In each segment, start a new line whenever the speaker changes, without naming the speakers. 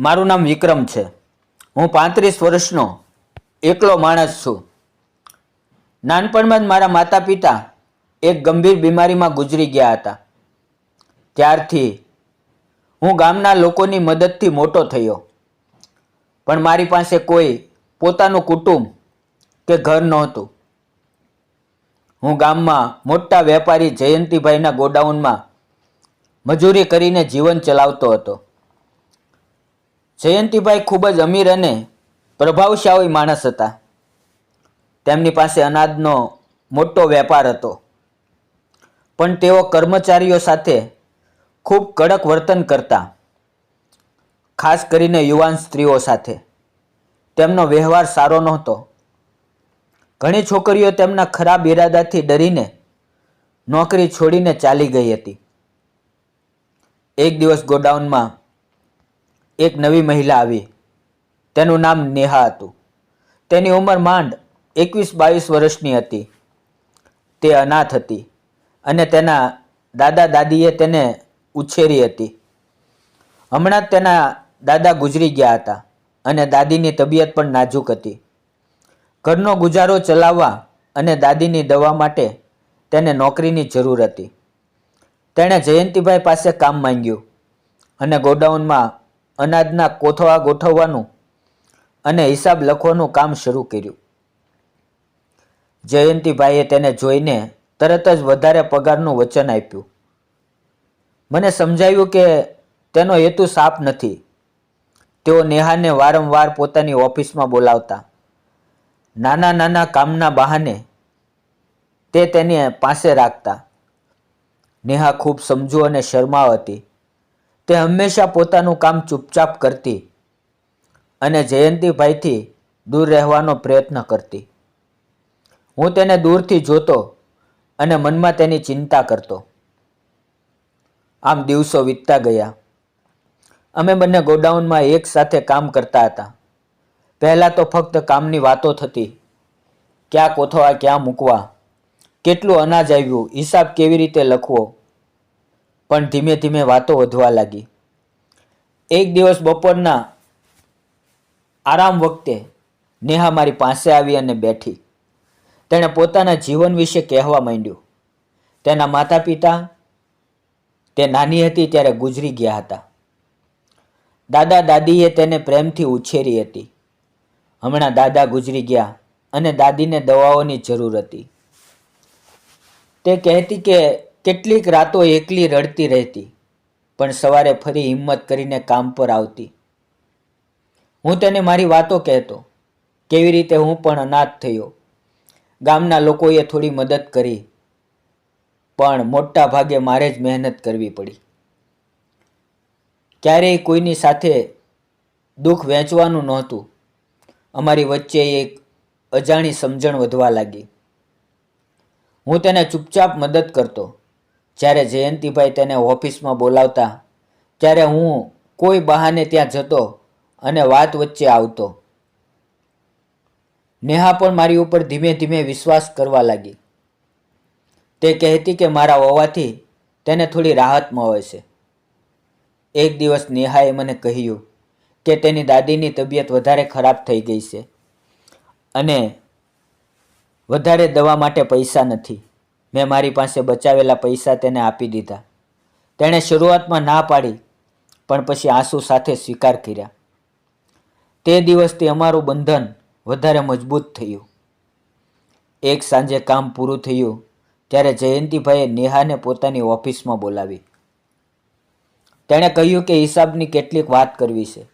મારું નામ વિક્રમ છે. હું પાંત્રીસ વર્ષનો એકલો માણસ છું. નાનપણમાં જ મારા માતા પિતા એક ગંભીર બીમારીમાં ગુજરી ગયા હતા. ત્યારથી હું ગામના લોકોની મદદથી મોટો થયો. પણ મારી પાસે કોઈ પોતાનું કુટુંબ કે ઘર નહોતું. હું ગામમાં મોટા વેપારી જયંતિભાઈના ગોડાઉનમાં મજૂરી કરીને જીવન ચલાવતો હતો. જયંતિભાઈ ખૂબ જ અમીર અને પ્રભાવશાળી માણસ હતા. તેમની પાસે અનાજનો મોટો વેપાર હતો. પણ તેઓ કર્મચારીઓ સાથે ખૂબ કડક વર્તન કરતા, ખાસ કરીને યુવાન સ્ત્રીઓ સાથે. તેમનો વ્યવહાર સારો નહોતો. ઘણી છોકરીઓ તેમના ખરાબ ઈરાદાથી ડરીને નોકરી છોડીને ચાલી ગઈ હતી. એક દિવસ ગોડાઉનમાં એક નવી મહિલા આવી. તેનું નામ નેહા હતું. તેની ઉંમર માંડ એકવીસ બાવીસ વર્ષની હતી. તે અનાથ હતી અને તેના દાદા દાદીએ તેને ઉછેરી હતી. હમણાં જ તેના દાદા ગુજરી ગયા હતા અને દાદીની તબિયત પણ નાજુક હતી. ઘરનો ગુજારો ચલાવવા અને દાદીની દવા માટે તેને નોકરીની જરૂર હતી. તેણે જયંતિભાઈ પાસે કામ માંગ્યું અને ગોડાઉનમાં અનાજના કોથળા ગોઠવવાનું અને હિસાબ લખવાનું કામ શરૂ કર્યું. જયંતિભાઈએ તેને જોઈને તરત જ વધારે પગારનું વચન આપ્યું. મને સમજાયું કે તેનો હેતુ સાફ નથી. તેઓ નેહાને વારંવાર પોતાની ઓફિસમાં બોલાવતા. નાના નાના કામના બહાને તે તેની પાસે રાખતા. નેહા ખૂબ સમજુ અને શરમાવ હતી. તે હંમેશા પોતાનું કામ ચૂપચાપ કરતી અને જયંતિભાઈથી દૂર રહેવાનો પ્રયત્ન કરતી. હું તેને દૂરથી જોતો અને મનમાં તેની ચિંતા કરતો. આમ દિવસો વીતતા ગયા. અમે બંને ગોડાઉનમાં એક સાથે કામ કરતા હતા. પહેલાં તો ફક્ત કામની વાતો થતી. ક્યાં કોથળા, ક્યાં મૂકવા, કેટલું અનાજ આવ્યું, હિસાબ કેવી રીતે લખવો પણ ધીમે ધીમે વાતો વધવા લાગી. એક દિવસ બપોરના આરામ વખતે નેહા મારી પાસે આવી અને બેઠી. તેણે પોતાના જીવન વિશે કહેવા માંડ્યું. તેના માતા પિતા તે નાની હતી ત્યારે ગુજરી ગયા હતા. દાદા દાદીએ તેને પ્રેમથી ઉછેરી હતી. હમણાં દાદા ગુજરી ગયા અને દાદીને દવાઓની જરૂર હતી. તે કહેતી કે કેટલીક રાતો એકલી રડતી રહેતી, પણ સવારે ફરી હિંમત કરીને કામ પર આવતી. હું તેને મારી વાતો કહેતો, કેવી રીતે હું પણ અનાથ થયો? ગામના લોકોએ થોડી મદદ કરી, પણ મોટા ભાગે મારે જ મહેનત કરવી પડી. ક્યારેય કોઈની સાથે દુઃખ વહેંચવાનું નહોતું. અમારી વચ્ચે એક અજાણી સમજણ વધવા લાગી. હું તેને ચૂપચાપ મદદ કરતો જ્યારે જયંતિભાઈ તેને ઓફિસમાં બોલાવતા, ત્યારે હું કોઈ બહાને ત્યાં જતો અને વાત વચ્ચે આવતો. નેહા પણ મારી ઉપર ધીમે ધીમે વિશ્વાસ કરવા લાગી. તે કહેતી કે મારા હોવાથી તેને થોડી રાહત મળે છે. એક દિવસ નેહાએ મને કહ્યું કે તેની દાદીની તબિયત વધારે ખરાબ થઈ ગઈ છે અને વધારે દવા માટે પૈસા નથી. મેં મારી પાસે બચાવેલા પૈસા તેને આપી દીધા. તેણે શરૂઆતમાં ના પાડી, પણ પછી આંસુ સાથે સ્વીકાર કર્યા. તે દિવસથી અમારું બંધન વધારે મજબૂત થયું. એક સાંજે કામ પૂરું થયું, ત્યારે જયંતિભાઈએ નેહાને પોતાની ઓફિસમાં બોલાવી. તેણે કહ્યું કે હિસાબની કેટલીક વાત કરવી છે.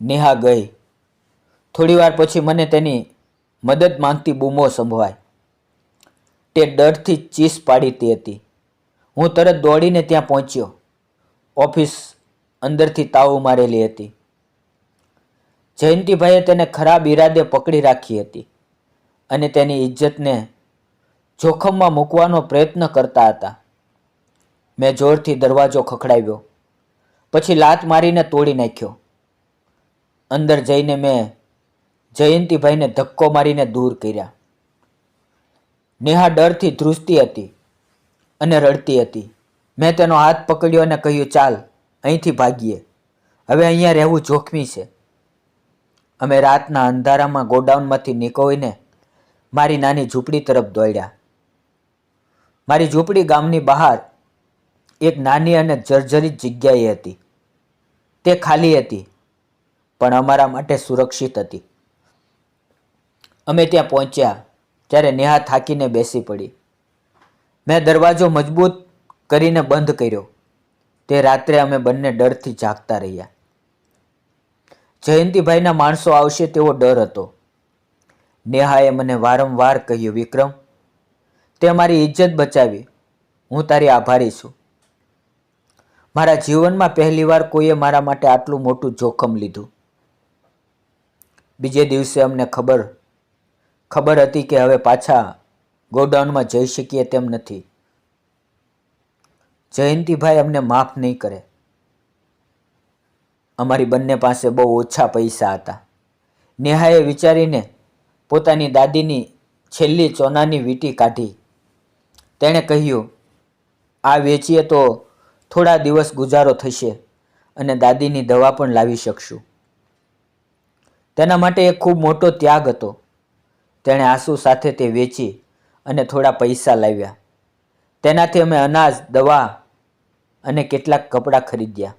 નેહા ગઈ. થોડીવાર પછી મને તેની મદદ માંગતી બૂમો સંભળાય. તે ડરથી ચીસ પાડીતી હતી. હું તરત દોડીને ત્યાં પહોંચ્યો. ઓફિસ અંદરથી તાવ મારેલી હતી. જયંતિભાઈએ તેને ખરાબ ઈરાદે પકડી રાખી હતી અને તેની ઇજ્જતને જોખમમાં મૂકવાનો પ્રયત્ન કરતા હતા. મેં જોરથી દરવાજો ખખડાવ્યો. પછી લાત મારીને તોડી નાખ્યો. અંદર જઈને મેં જયંતિભાઈને ધક્કો મારીને દૂર કર્યા. નેહા ડરથી ધ્રુજતી હતી અને રડતી હતી. મેં તેનો હાથ પકડ્યો અને કહ્યું, ચાલ, અહીંથી ભાગીએ. હવે અહીંયા રહેવું જોખમી છે. અમે રાતના અંધારામાં ગોડાઉનમાંથી નીકળીને મારી નાની ઝૂંપડી તરફ દોડ્યા. મારી ઝૂંપડી ગામની બહાર એક નાની અને જર્જરિત જગ્યાએ હતી. તે ખાલી હતી, પણ અમારા માટે સુરક્ષિત હતી. અમે ત્યાં પહોંચ્યા. ત્યારે નેહા થાકીને બેસી પડી. મેં દરવાજો મજબૂત કરીને બંધ કર્યો. તે રાત્રે અમે બંને ડરથી જાગતા રહ્યા. જયંતિભાઈના માણસો આવશે તેવો ડર હતો. નેહાએ મને વારંવાર કહ્યું, વિક્રમ, તે મારી ઇજ્જત બચાવી. હું તારી આભારી છું. મારા જીવનમાં પહેલીવાર કોઈએ મારા માટે આટલું મોટું જોખમ લીધું. બીજે દિવસે અમને ખબર ખબર હતી કે હવે પાછા ગોડાઉનમાં જઈ શકીએ તેમ નથી. જયંતિભાઈ અમને માફ નહીં કરે. અમારી બંને પાસે બહુ ઓછા પૈસા હતા. નેહાએ વિચારીને પોતાની દાદીની છેલ્લી ચોનાની વીંટી કાઢી. તેણે કહ્યું, આ વેચીએ તો થોડા દિવસ ગુજારો થશે અને દાદીની દવા પણ લાવી શકશું. તેના માટે એક ખૂબ મોટો ત્યાગ હતો. તેણે આંસુ સાથે તે વેચી અને થોડા પૈસા લાવ્યા. તેનાથી અમે અનાજ, દવા અને કેટલાક કપડાં ખરીદ્યા.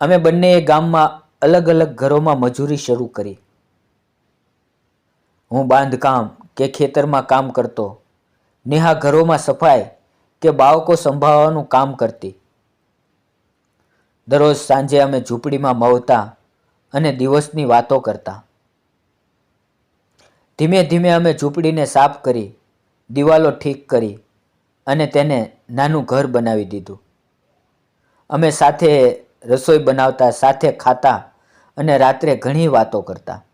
અમે બંનેએ ગામમાં અલગ અલગ ઘરોમાં મજૂરી શરૂ કરી. હું બાંધકામ કે ખેતરમાં કામ કરતો, નેહા ઘરોમાં સફાઈ કે બાળકો સંભાળવાનું કામ કરતી. દરરોજ સાંજે અમે ઝૂંપડીમાં મવતા અને દિવસની વાતો કરતા. ધીમે ધીમે અમે ઝૂંપડીને સાફ કરી, દિવાલો ઠીક કરી અને તેને નાનું ઘર બનાવી દીધું. અમે સાથે રસોઈ બનાવતા, સાથે ખાતા અને રાત્રે ઘણી વાતો કરતા.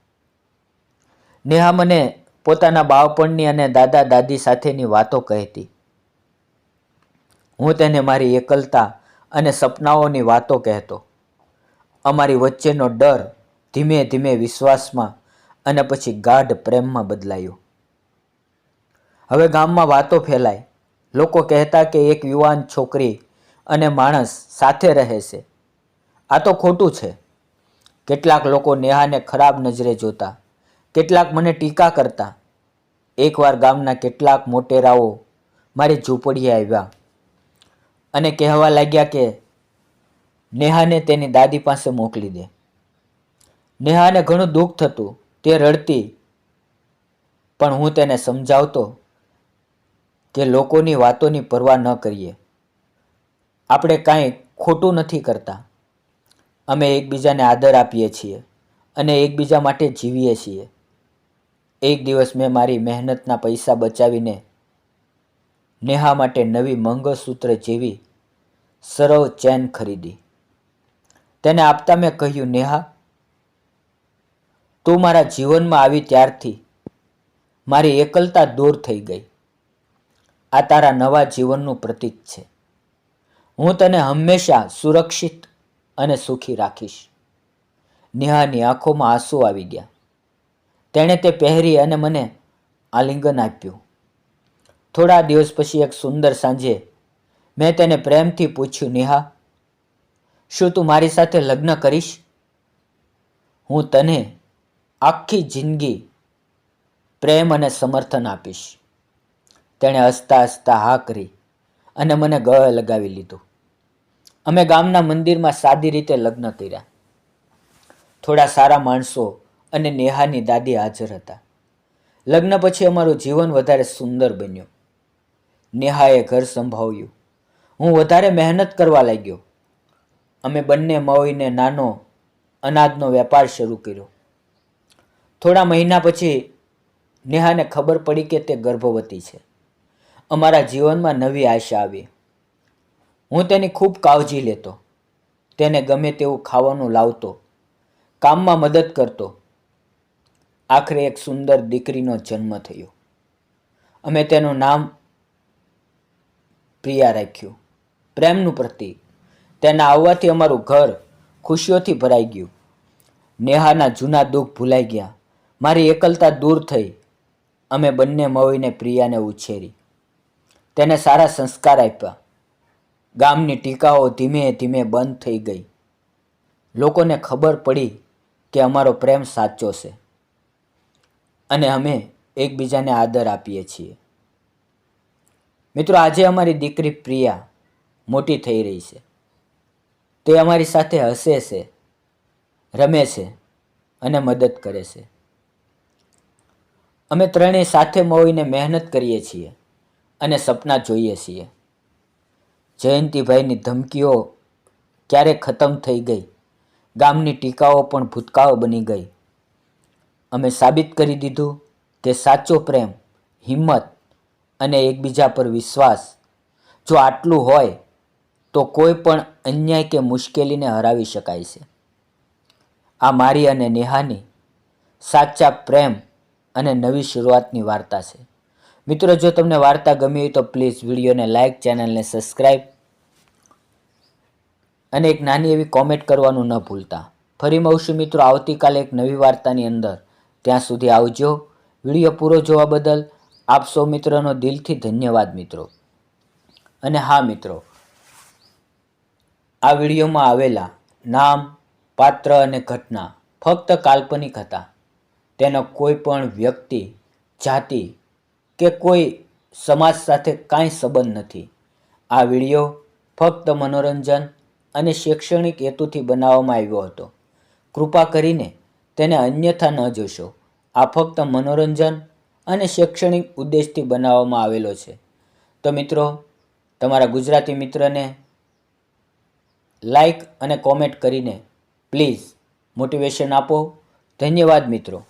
નેહા મને પોતાના બાળપણની અને દાદા દાદી સાથેની વાતો કહેતી. હું તેને મારી એકલતા અને સપનાઓની વાતો કહેતો. અમારી વચ્ચેનો ડર ધીમે ધીમે વિશ્વાસમાં અને પછી ગાઢ પ્રેમમાં બદલાયો. હવે ગામમાં વાતો ફેલાય. લોકો કહેતા કે એક યુવાન છોકરી અને માણસ સાથે રહે છે. આ તો ખોટું છે. કેટલાક લોકો નેહાને ખરાબ નજરે જોતા. કેટલાક મને ટીકા કરતા. એકવાર ગામના કેટલાક મોટેરાઓ મારી ઝૂંપડીએ આવ્યા અને કહેવા લાગ્યા કે નેહાને તેની દાદી પાસે મોકલી દે. નેહાને ઘણું દુઃખ થતું. તે રડતી. પણ હું તેને સમજાવતો કે લોકોની વાતોની પરવા ન કરીએ. આપણે કાંઈ ખોટું નથી કરતા. અમે એકબીજાને આદર આપીએ છીએ અને એકબીજા માટે જીવીએ છીએ. એક દિવસ મેં મારી મહેનતના પૈસા બચાવીને નેહા માટે નવી મંગળસૂત્ર જેવી સરળ ચેન ખરીદી. તેને આપતા મેં કહ્યું, નેહા તું મારા જીવનમાં આવી ત્યારથી મારી એકલતા દૂર થઈ ગઈ. આ તારા નવા જીવનનું પ્રતીક છે. હું તને હંમેશા સુરક્ષિત અને સુખી રાખીશ. નેહાની આંખોમાં આંસુ આવી ગયા. તેણે તે પહેરી અને મને આલિંગન આપ્યું. થોડા દિવસ પછી એક સુંદર સાંજે મેં તેને પ્રેમથી પૂછ્યું, નેહા, શું તું મારી સાથે લગ્ન કરીશ? હું તને આખી જિંદગી પ્રેમ અને સમર્થન આપીશ. તેણે હસતા હસતા હા કરી અને મને ગળે લગાવી લીધું. અમે ગામના મંદિરમાં સાદી રીતે લગ્ન કર્યા. થોડા સારા માણસો અને નેહાની દાદી હાજર હતા. લગ્ન પછી અમારું જીવન વધારે સુંદર બન્યું. નેહાએ ઘર સંભાળ્યું. હું વધારે મહેનત કરવા લાગ્યો. અમે બંને મળીને નાનો અનાજનો વેપાર શરૂ કર્યો. થોડા મહિના પછી નેહાને ખબર પડી કે તે ગર્ભવતી છે. અમારા જીવનમાં નવી આશા આવી. હું તેની ખૂબ કાળજી લેતો. તેને ગમે તેવું ખાવાનું લાવતો. કામમાં મદદ કરતો. આખરે એક સુંદર દીકરીનો જન્મ થયો. અમે તેનું નામ પ્રિયા રાખ્યું. પ્રેમનું પ્રતીક. તેના આવવાથી અમારું ઘર ખુશીઓથી ભરાઈ ગયું. નેહાના જૂના દુઃખ ભૂલાઈ ગયા. મારી એકલતા દૂર થઈ. અમે બંને મળીને પ્રિયાને ઉછેરી. તેને સારા સંસ્કાર આપ્યા. ગામની ટીકાઓ ધીમે ધીમે બંધ થઈ ગઈ. લોકોને ખબર પડી કે અમારો પ્રેમ સાચો છે. અને અમે એકબીજાને આદર આપીએ છીએ. મિત્રો, આજે અમારી દીકરી પ્રિયા મોટી થઈ રહી છે. તે અમારી સાથે હસે છે, રમે છે અને મદદ કરે છે. અમે ત્રણેય સાથે મળીને મહેનત કરીએ છીએ અને સપના જોઈએ છીએ. જયંતિભાઈની ધમકીઓ ક્યારે ખતમ થઈ ગઈ. ગામની ટીકાઓ પણ ભૂતકાળ બની ગઈ. અમે સાબિત કરી દીધું કે સાચો પ્રેમ, હિંમત અને એકબીજા પર વિશ્વાસ જો આટલું હોય તો કોઈ પણ અન્યાય કે મુશ્કેલીને હરાવી શકાય છે. આ મારી અને નેહાની સાચા પ્રેમ અને નવી શરૂઆતની વાર્તા છે. મિત્રો, જો તમને વાર્તા ગમી હોય તો પ્લીઝ વિડીયોને લાઇક ચેનલને સબસ્ક્રાઈબ અને એક નાની એવી કોમેન્ટ કરવાનું ન ભૂલતા. ફરી મળશું મિત્રો આવતીકાલે એક નવી વાર્તાની અંદર. ત્યાં સુધી આવજો. વીડિયો પૂરો જોવા બદલ આપ સૌ મિત્રોનો દિલથી ધન્યવાદ મિત્રો. અને હા મિત્રો, આ વિડીયોમાં આવેલા નામ, પાત્ર અને ઘટના ફક્ત કાલ્પનિક હતા. તેનો કોઈ પણ વ્યક્તિ, જાતિ કે કોઈ સમાજ સાથે કાંઈ સંબંધ નથી. આ વીડિયો ફક્ત મનોરંજન અને શૈક્ષણિક હેતુથી બનાવવામાં આવ્યો હતો. કૃપા કરીને તેને અન્યથા ન જોશો. આ ફક્ત મનોરંજન અને શૈક્ષણિક ઉદ્દેશથી બનાવવામાં આવેલો છે. તો મિત્રો, તમારા ગુજરાતી મિત્રને લાઈક અને કોમેન્ટ કરીને પ્લીઝ મોટિવેશન આપો. ધન્યવાદ મિત્રો.